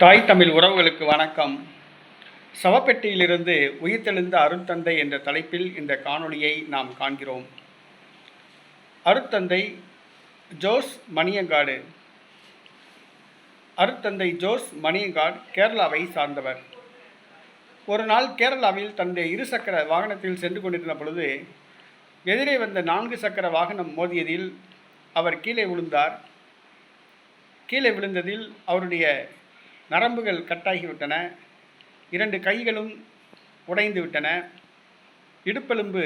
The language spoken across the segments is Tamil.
தாய் தமிழ் உறவுகளுக்கு வணக்கம். சவப்பெட்டியிலிருந்து உயிர்த்தெழுந்த அருட்தந்தை என்ற தலைப்பில் இந்த காணொளியை நாம் காண்கிறோம். அருட்தந்தை ஜோஸ் மணியங்காடு. அருட்தந்தை ஜோஸ் மணியங்காடு கேரளாவை சார்ந்தவர். ஒரு நாள் கேரளாவில் தன்னுடைய இருசக்கர வாகனத்தில் சென்று கொண்டிருந்த பொழுது எதிரே வந்த நான்கு சக்கர வாகனம் மோதியதில் அவர் கீழே விழுந்தார். கீழே விழுந்ததில் அவருடைய நரம்புகள் கட்டாகிவிட்டன. இரண்டு கைகளும் உடைந்து விட்டன இடுப்பெலும்பு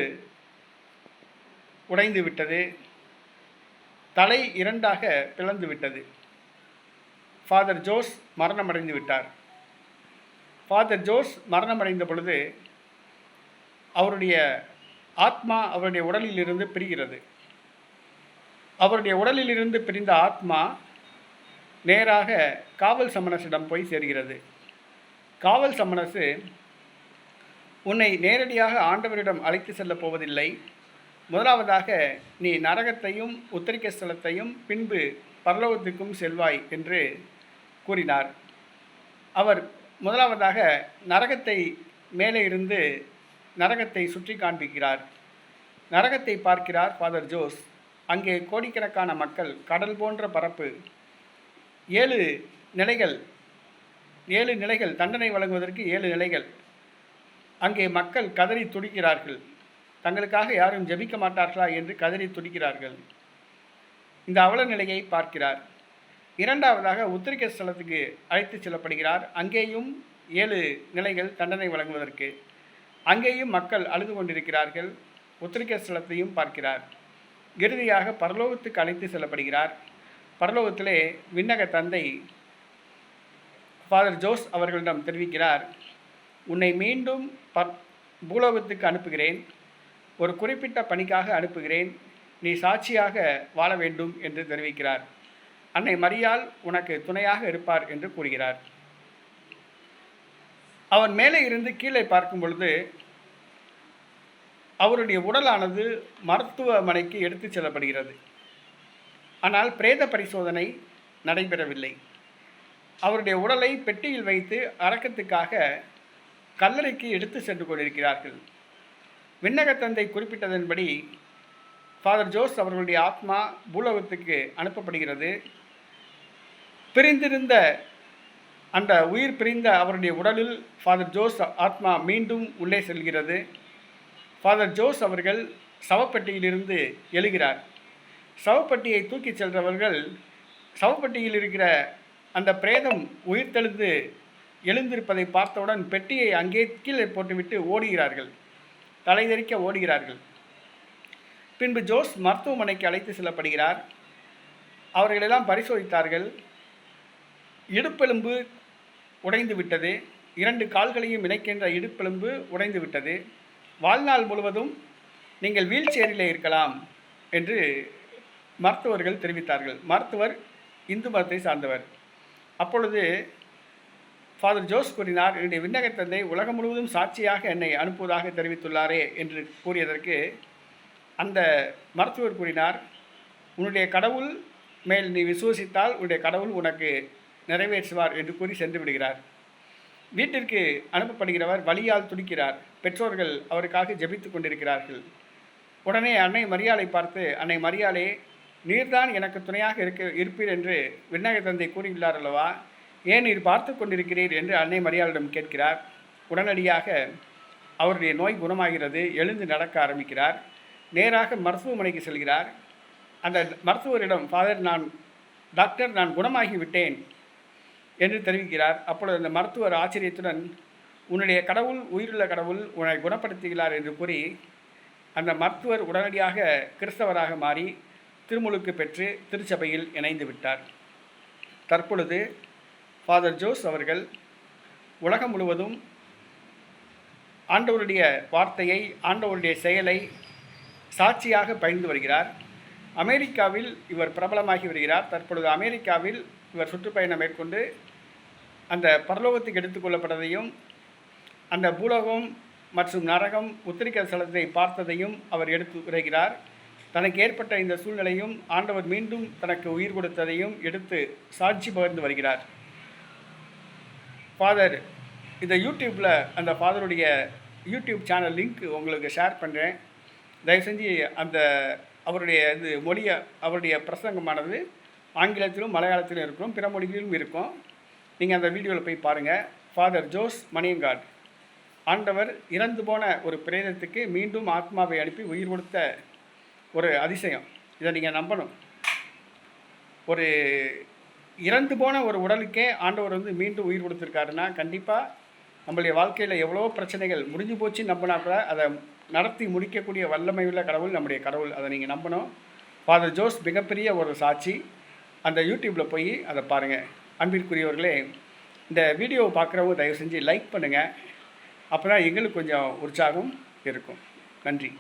உடைந்து விட்டது தலை இரண்டாக பிளந்து விட்டது ஃபாதர் ஜோஸ் மரணமடைந்து விட்டார் ஃபாதர் ஜோஸ் மரணமடைந்த பொழுது அவருடைய ஆத்மா அவருடைய உடலிலிருந்து பிரிகிறது. அவருடைய உடலிலிருந்து பிரிந்த ஆத்மா நேராக காவல் சமணசிடம் போய் சேர்கிறது. காவல் சமணசு உன்னை நேரடியாக ஆண்டவரிடம் அழைத்து செல்லப் போவதில்லை. முதலாவதாக நீ நரகத்தையும் உத்தரிக்க ஸ்தலத்தையும் பின்பு பரலோகத்துக்கும் செல்வாய் என்று கூறினார். அவர் முதலாவதாக நரகத்தை மேலே இருந்து நரகத்தை சுற்றி காண்பிக்கிறார். நரகத்தை பார்க்கிறார் ஃபாதர் ஜோஸ். அங்கே கோடிக்கணக்கான மக்கள் கடல் போன்ற பரப்பு ஏழு நிலைகள் ஏழு நிலைகள் தண்டனை வழங்குவதற்கு ஏழு நிலைகள். அங்கே மக்கள் கதறி துடிக்கிறார்கள். தங்களுக்காக யாரும் ஜபிக்க மாட்டார்களா என்று கதறி துடிக்கிறார்கள். இந்த அவல நிலையை பார்க்கிறார். இரண்டாவதாக உத்திரிக்க ஸ்தலத்துக்கு அழைத்து செல்லப்படுகிறார். அங்கேயும் ஏழு நிலைகள் தண்டனை வழங்குவதற்கு. அங்கேயும் மக்கள் அழுது கொண்டிருக்கிறார்கள். உத்திரிக்க ஸ்தலத்தையும் பார்க்கிறார். இறுதியாக பரலோகத்துக்கு அழைத்து செல்லப்படுகிறார். பரலோகத்திலே விண்ணக தந்தை ஃபாதர் ஜோஸ் அவர்களிடம் தெரிவிக்கிறார் உன்னை மீண்டும் ப பூலோகத்துக்கு அனுப்புகிறேன். ஒரு குறிப்பிட்ட பணிக்காக அனுப்புகிறேன். நீ சாட்சியாக வாழ வேண்டும் என்று தெரிவிக்கிறார். அன்னை மரியால் உனக்கு துணையாக இருப்பார் என்று கூறுகிறார். அவன் மேலே இருந்து கீழே பார்க்கும் பொழுது அவருடைய உடலானது மருத்துவமனைக்கு எடுத்துச் செல்லப்படுகிறது. ஆனால் பிரேத பரிசோதனை நடைபெறவில்லை. அவருடைய உடலை பெட்டியில் வைத்து அடக்கத்துக்காக கல்லறைக்கு எடுத்து சென்று கொண்டிருக்கிறார்கள். விண்ணகத்தந்தை குறிப்பிட்டதன்படி ஃபாதர் ஜோஸ் அவர்களுடைய ஆத்மா பூலோகத்துக்கு அனுப்பப்படுகிறது. பிரிந்திருந்த அந்த உயிர் பிரிந்த அவருடைய உடலில் ஃபாதர் ஜோஸ் ஆத்மா மீண்டும் உள்ளே செல்கிறது. ஃபாதர் ஜோஸ் அவர்கள் சவப்பெட்டியிலிருந்து எழுகிறார். சவப்பட்டியை தூக்கிச் செல்றவர்கள் சவப்பட்டியில் இருக்கிற அந்த பிரேதம் உயிர்த்தெழுந்து எழுந்திருப்பதை பார்த்தவுடன் பெட்டியை அங்கே கீழே போட்டுவிட்டு ஓடுகிறார்கள். தலைதெறிக்க ஓடுகிறார்கள். பின்பு ஜோஸ் மருத்துவமனைக்கு அழைத்து செல்லப்படுகிறார். அவர்களெல்லாம் பரிசோதித்தார்கள். இடுப்பெலும்பு உடைந்து விட்டது. இரண்டு கால்களையும் இணைக்கின்ற இடுப்பெலும்பு உடைந்து விட்டது. வாழ்நாள் முழுவதும் நீங்கள் வீல் சேரிலே இருக்கலாம் என்று மருத்துவர்கள் தெரிவித்தார்கள். மருத்துவர் இந்து மதத்தை சார்ந்தவர். அப்பொழுது ஃபாதர் ஜோஸ் கூறினார் என்னுடைய விண்ணக தந்தை உலகம் முழுவதும் சாட்சியாக என்னை அனுப்புவதாக தெரிவித்துள்ளாரே என்று கூறியதற்கு அந்த மருத்துவர் கூறினார் உன்னுடைய கடவுள் மேல் நீ விசுவசித்தால் உன்னுடைய கடவுள் உனக்கு நிறைவேற்றுவார் என்று கூறி சென்று விடுகிறார். வீட்டிற்கு அனுப்பப்படுகிறவர் வழியால் துடிக்கிறார். பெற்றோர்கள் அவருக்காக ஜெபித்து கொண்டிருக்கிறார்கள். உடனே அன்னை மரியாதை பார்த்து அன்னை மரியாளே நீர்தான் எனக்கு துணையாக இருக்க இருப்பீர் என்று விண்ணக தந்தை கூறியுள்ளார் அல்லவா? ஏன் நீர் பார்த்து கொண்டிருக்கிறீர் என்று அன்னை மரியாளிடம் கேட்கிறார். உடனடியாக அவருடைய நோய் குணமாகிறது எழுந்து நடக்க ஆரம்பிக்கிறார். நேராக மருத்துவமனைக்கு செல்கிறார். அந்த மருத்துவரிடம் ஃபாதர் நான் டாக்டர் நான் குணமாகி விட்டேன் என்று தெரிவிக்கிறார். அப்பொழுது அந்த மருத்துவர் ஆச்சரியத்துடன் உன்னுடைய கடவுள் உயிருள்ள கடவுள் உன்னை குணப்படுத்துகிறார் என்று கூறி அந்த மருத்துவர் உடனடியாக கிறிஸ்தவராக மாறி திருமுழுக்கு பெற்று திருச்சபையில் இணைந்து விட்டார். தற்பொழுது ஃபாதர் ஜோஸ் அவர்கள் உலகம் முழுவதும் ஆண்டவருடைய வார்த்தையை ஆண்டவருடைய செயலை சாட்சியாக பகிர்ந்து வருகிறார். அமெரிக்காவில் இவர் பிரபலமாகி வருகிறார். தற்பொழுது அமெரிக்காவில் இவர் சுற்றுப்பயணம் மேற்கொண்டு அந்த பரலோகத்துக்கு எடுத்துக்கொள்ளப்பட்டதையும் அந்த பூலோகம் மற்றும் நரகம் உத்திரிக்க ஸ்தலத்தை பார்த்ததையும் அவர் எடுத்து உரைகிறார் தனக்கு ஏற்பட்ட இந்த சூழ்நிலையும் ஆண்டவர் மீண்டும் தனக்கு உயிர் கொடுத்ததையும் எடுத்து சாட்சி பகிர்ந்து வருகிறார். ஃபாதர் இந்த யூடியூப்பில் அந்த ஃபாதருடைய யூடியூப் சேனல் லிங்க் உங்களுக்கு ஷேர் பண்ணுறேன் தயவு செஞ்சு அந்த அவருடைய இது மொழியை அவருடைய பிரசங்கமானது ஆங்கிலத்திலும் மலையாளத்திலும் இருக்கும் பிற மொழிகளிலும் இருக்கும். நீங்கள் அந்த வீடியோவில் போய் பாருங்கள் ஃபாதர் ஜோஸ் மணியங்காட் ஆண்டவர் இறந்து போன ஒரு பிரேதத்துக்கு மீண்டும் ஆத்மாவை அனுப்பி உயிர் கொடுத்த ஒரு அதிசயம். இதை நீங்கள் நம்பணும். ஒரு இறந்து போன ஒரு உடலுக்கே ஆண்டவர் வந்து மீண்டும் உயிர் கொடுத்துருக்காருன்னா கண்டிப்பாக நம்மளுடைய வாழ்க்கையில் எவ்வளோ பிரச்சனைகள் முடிஞ்சு போச்சுன்னு நம்பினா கூட அதை நடத்தி முடிக்கக்கூடிய வல்லமை உள்ள கடவுள் நம்முடைய கடவுள். அதை நீங்கள் நம்பணும். ஃபாதர் ஜோஸ் மிகப்பெரிய ஒரு சாட்சி. அந்த யூடியூப்பில் போய் அதை பாருங்கள் அன்பிற்குரியவர்களே இந்த வீடியோவை பார்க்குறவங்க தயவு செஞ்சு லைக் பண்ணுங்கள் அப்போ தான் எங்களுக்கு கொஞ்சம் உற்சாகம் இருக்கும். நன்றி.